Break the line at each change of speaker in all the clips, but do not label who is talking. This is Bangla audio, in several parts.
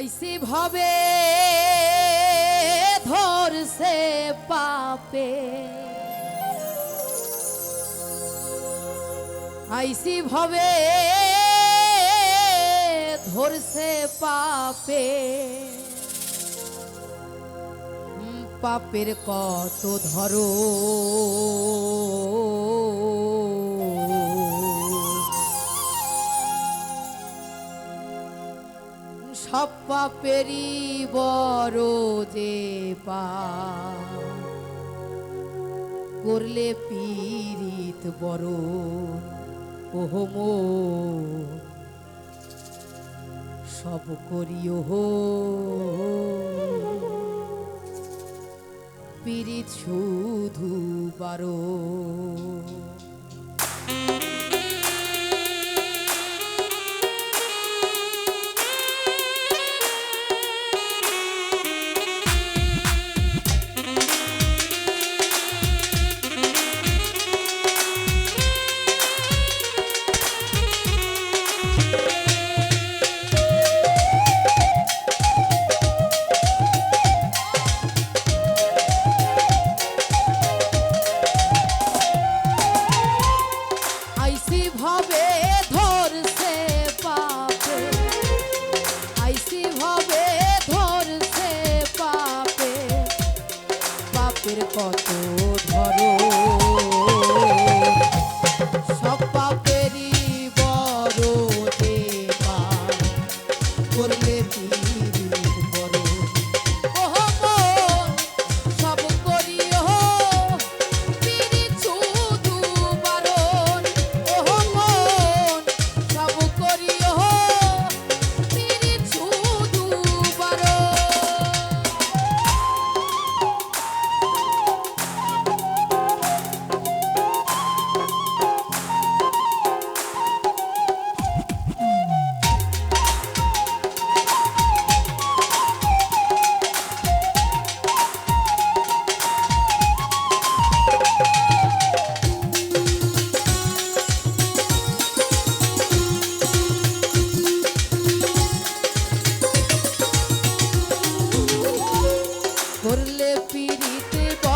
হইছি ভবে ধরছে পাপে। আইসি ভবে ধরছে পাপে। পাপের কত ধরো। পাপেরি বড় যে পা। করলে পীড়িত বড় ওহম সব করি ওহো। পীড়িত শুধু বারো। people.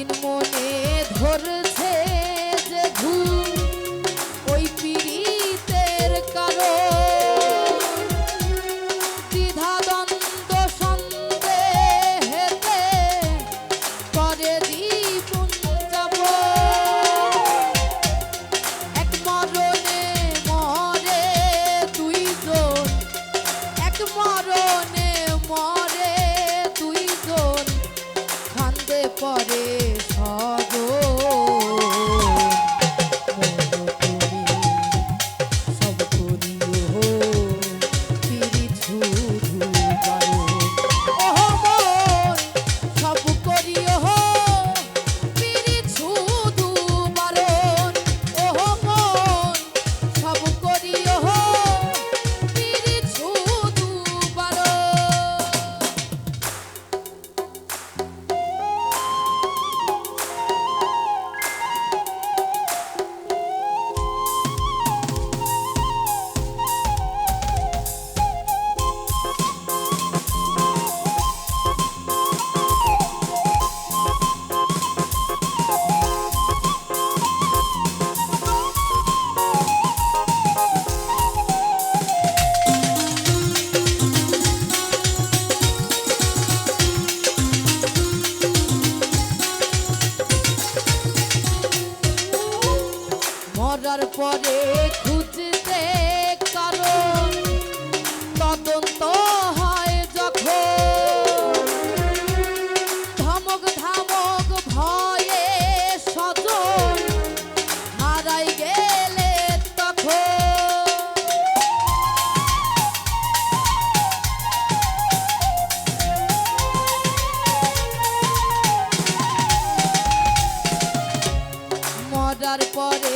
সেদিন মনে ধরে পরে